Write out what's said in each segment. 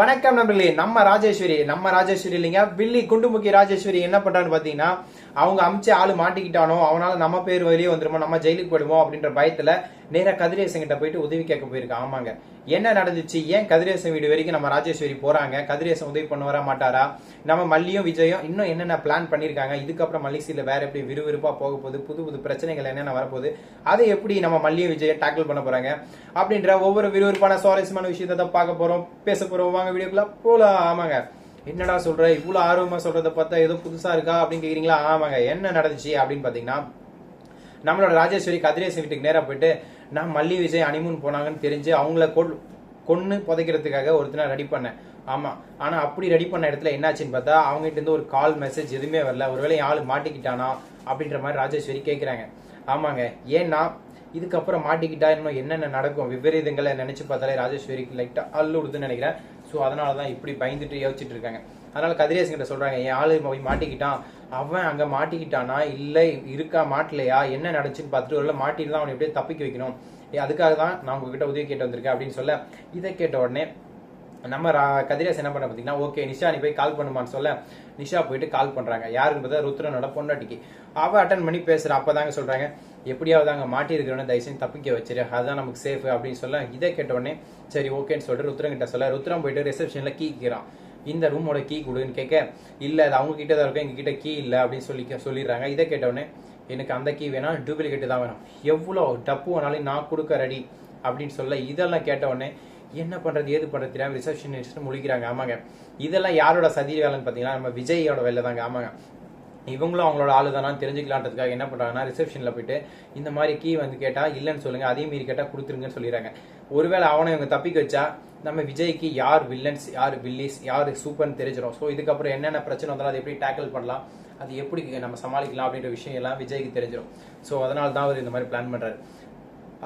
வணக்கம் நம்பர்களே நம்ம ராஜேஸ்வரி நம்ம ராஜேஸ்வரி இல்லைங்க. வில்லி குண்டுமுக்கி ராஜேஸ்வரி என்ன பண்றான்னு பாத்தீங்கன்னா அவங்க அமிச்ச ஆளு மாட்டிக்கிட்டானோ அவனால நம்ம பேர் வெளியே வந்துருமோ நம்ம ஜெயிலுக்கு போயிடுவோம் அப்படின்ற பயத்துல நேராக கதிரேசன் கிட்ட போயிட்டு உதவி கேட்க போயிருக்கான் ஆமாங்க. என்ன நடந்துச்சு? ஏன் கதிரேசன் வீடு வரைக்கும் நம்ம ராஜேஸ்வரி போறாங்க? கதிரேசன் உதவி பண்ண வர மாட்டாரா? நம்ம மல்லியும் விஜயும் இன்னும் என்னென்ன பிளான் பண்ணிருக்காங்க இதுக்கப்புறம் மல்லிசீல வேற எப்படி விறுவிறுப்பா போக போகுது? புது புது பிரச்சனைகள் என்னென்ன வரப்போகுது? அதை எப்படி நம்ம மல்லியும் விஜயம் டேக்கிள் பண்ண போறாங்க? அப்படின்ற ஒவ்வொரு விறுவிறுப்பான சுவாரஸ்யமான விஷயத்தை தான் பார்க்க போறோம். பேச போறோம். வாங்க வீடியோக்குள்ள போலாம். ஆமாங்க. என்னடா சொல்ற? இவ்வளவு ஆர்வமா சொல்றத பார்த்தா ஏதோ புதுசா இருக்கா அப்படின்னு கேக்குறீங்களா? ஆமாங்க. என்ன நடந்துச்சு அப்படின்னு பாத்தீங்கன்னா நம்மளோட ராஜேஸ்வரி கதிரேசன் வீட்டுக்கு நேராக போயிட்டு நான் மல்லி விஜய் அனிமூன் போனாங்கன்னு தெரிஞ்சு அவங்கள கொல் கொன்று புதைக்கிறதுக்காக ஒருத்தனை ரெடி பண்ணேன். ஆமாம் ஆனால் அப்படி ரெடி பண்ண இடத்துல என்னாச்சுன்னு பார்த்தா அவங்ககிட்ட இருந்து ஒரு கால் மெசேஜ் எதுவுமே வரல. ஒருவேளை ஆள் மாட்டிக்கிட்டானா அப்படின்ற மாதிரி ராஜேஸ்வரி கேட்குறாங்க ஆமாங்க. ஏன்னா இதுக்கப்புறம் மாட்டிக்கிட்டா இன்னும் என்னென்ன நடக்கும்? விபரீதங்களை நினைச்சு பார்த்தாலே ராஜேஸ்வரிக்கு லைட்டா அல்லுடுதுன்னு நினைக்கிறேன். ஸோ அதனால தான் இப்படி பயந்துட்டு யோசிச்சுட்டு இருக்காங்க. அதனால கதிரேசன் கிட்ட சொல்றாங்க என் ஆளு போய் மாட்டிக்கிட்டான். அவன் அங்க மாட்டிக்கிட்டானா? இல்லை இருக்கா மாட்டலையா? என்ன நடச்சுன்னு பார்த்துட்டு ஒரு மாட்டிட்டு தான் அவனை எப்படியே தப்பிக்க வைக்கணும். ஏ, அதுக்காக தான் நான் உங்ககிட்ட உதவி கேட்டு வந்திருக்கேன் அப்படின்னு சொல்ல இதை கேட்ட உடனே நம்ம கதிரேஸ் என்ன பண்ண பார்த்தீங்கன்னா ஓகே நிஷா நீ போய் கால் பண்ணுமான்னு சொல்ல. நிஷா போயிட்டு கால் பண்ணுறாங்க யாருன்னு பார்த்தா ருத்ரனோட பொண்டாட்டிக்கு. அவள் அட்டன் பண்ணி பேசுகிறேன் அப்போ தாங்க சொல்கிறாங்க எப்படியாவது அங்கே மாட்டி தயவுசெய்து தப்பிக்க வச்சிரு. அதுதான் நமக்கு சேஃப் அப்படின்னு சொல்ல. இதை கேட்ட உடனே சரி ஓகேன்னு சொல்லிட்டு ருத்ரங்கிட்ட சொல்ல. ருத்ரன் போயிட்டு ரிசப்ஷனில் கீ இந்த ரூமோட கீ கொடுன்னு கேட்க இல்லை அது அவங்க கிட்ட தான் இருக்கும். எங்ககிட்ட கீ இல்லை. அப்படின்னு சொல்லி சொல்லிடுறாங்க. இதை கேட்ட எனக்கு அந்த கீ வேணாம். டூப்ளிகேட் தான் வேணும். எவ்வளோ டப்பு வேணாலும் நான் கொடுக்க ரெடி அப்படின்னு சொல்ல இதெல்லாம் கேட்ட உடனே என்ன பண்றது ஏது பண்றது தெரியாமல் ரிசப்ஷனிஸ்ட் முழிக்கிறாங்க ஆமாங்க. இதெல்லாம் யாரோட சதி வேலைன்னு பார்த்தீங்கன்னா நம்ம விஜயோட வேலை தாங்க ஆமாங்க. இவங்களும் அவங்களோட ஆளு தானா தெரிஞ்சுக்கலான்றதுக்காக என்ன பண்ணுறாங்கன்னா ரிசப்ஷனில் போயிட்டு இந்த மாதிரி கீ வந்து கேட்டால் இல்லைன்னு சொல்லுங்கள் அதே மீறி கேட்டால் கொடுத்துருங்கன்னு சொல்லிடுறாங்க. ஒருவேளை அவனை இவங்க தப்பிக்க வச்சா நம்ம விஜய்க்கு யார் வில்லன்ஸ் யார் வில்லிஸ் யார் சூப்பர்னு தெரிஞ்சிடும் ஸோ இதுக்கப்புறம் என்னென்ன பிரச்சனை வந்தாலும் அதை எப்படி டேக்கிள் பண்ணலாம் அது எப்படி நம்ம சமாளிக்கலாம் அப்படின்ற விஷயம் எல்லாம் விஜய்க்கு தெரிஞ்சிடும் ஸோ அதனால தான் அவர் இந்த மாதிரி பிளான் பண்ணுறாரு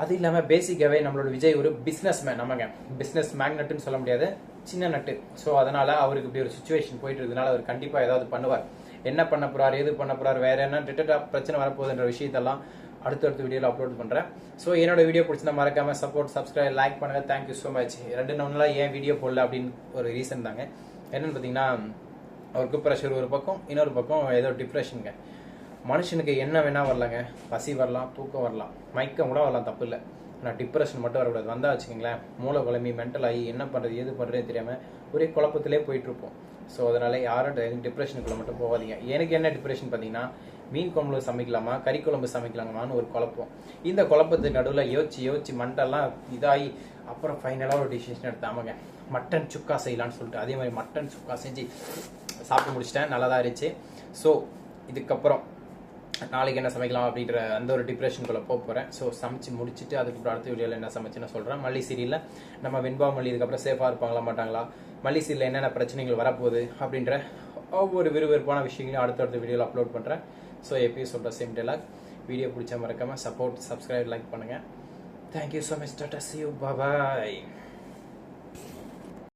அது இல்லாமல் பேசிக்காகவே நம்மளோட விஜய் ஒரு பிஸ்னஸ் மேன் நமங்க பிஸ்னஸ் மேக்னட்னு சொல்ல முடியாது. சின்ன நட்டு. ஸோ அதனால் அவருக்கு இப்படி ஒரு சுச்சுவேஷன் போயிட்டு இருக்கிறதுனால அவர் கண்டிப்பாக ஏதாவது பண்ணுவார். என்ன பண்ண போறார் எது பண்ண போறார் வேற என்ன டிட்டா பிரச்சனை வரப்போகுதுன்ற விஷயத்தெல்லாம் அடுத்தடுத்த வீடியோவில் அப்லோட் பண்ணுறேன் ஸோ என்னோட வீடியோ பிடிச்சிருந்தா மறக்காம சப்போர்ட் சப்ஸ்கிரைப் லைக் பண்ணுங்க. தேங்க்யூ ஸோ மச் ரெண்டு நாள்ல ஏன் வீடியோ போடல அப்படின்னு ஒரு ரீசன் தாங்க. என்னன்னு பார்த்தீங்கன்னா அவருக்கு ப்ரெஷர் ஒரு பக்கம் இன்னொரு பக்கம் ஏதோ டிப்ரெஷனுங்க மனுஷனுக்கு என்ன வேணால் வரலாங்க. பசி வரலாம் தூக்கம் வரலாம். மயக்கம் கூட வரலாம் தப்பு இல்லை. ஆனால் டிப்ரெஷன் மட்டும் வரக்கூடாது. வந்தால் வச்சுக்கோங்களேன் மூளை குழம்பி மென்டல் ஆகி என்ன பண்ணுறது எது பண்றதுன்னு தெரியாமல் ஒரே குழப்பத்திலே போயிட்டுருப்போம் ஸோ அதனால் யாரும் டிப்ரெஷனுக்குள்ளே மட்டும் போகாதீங்க. எனக்கு என்ன டிப்ரெஷன் பார்த்தீங்கன்னா மீன் குழம்பு சமைக்கலாமா கறி குழம்பு சமைக்கலாமான்னு ஒரு குழப்பம். இந்த குழப்பத்துக்கு நடுவில் யோசிச்சு யோசிச்சு மண்டெல்லாம் இதாகி அப்புறம் ஃபைனலாக ஒரு டிசிஷன் எடுத்தாமங்க மட்டன் சுக்கா செய்யலான்னு சொல்லிட்டு அதே மாதிரி மட்டன் சுக்கா செஞ்சு சாப்பிட்டு முடிச்சிட்டேன். நல்லா தான் இருந்துச்சு. ஸோ இதுக்கப்புறம் நாளைக்கு என்ன சமைக்கலாம் அப்படின்ற அந்த ஒரு டிப்ரெஷனுக்குள்ள போக போறேன். ஸோ சமைச்சு முடிச்சுட்டு அதுக்கப்புறம் அடுத்த வீடியோவில் என்ன சமைச்சுன்னு சொல்றேன். மல்லி சீரியல்ல நம்ம வெண்பா மல்லி இதுக்கப்புறம் சேஃபா இருப்பாங்களா மாட்டாங்களா? மல்லி சீரியலில் என்னென்ன பிரச்சனைகள் வரப்போகுது அப்படின்ற ஒவ்வொரு விறுவிறுப்பான விஷயங்களையும் அடுத்தடுத்த வீடியோவில் அப்லோட் பண்றேன். ஸோ எப்பயும் சொல்ற சேம் டெலாக் வீடியோ பிடிச்ச மறக்காம சப்போர்ட் சப்ஸ்கிரைப் லைக் பண்ணுங்க. Thank you so much tata see you bye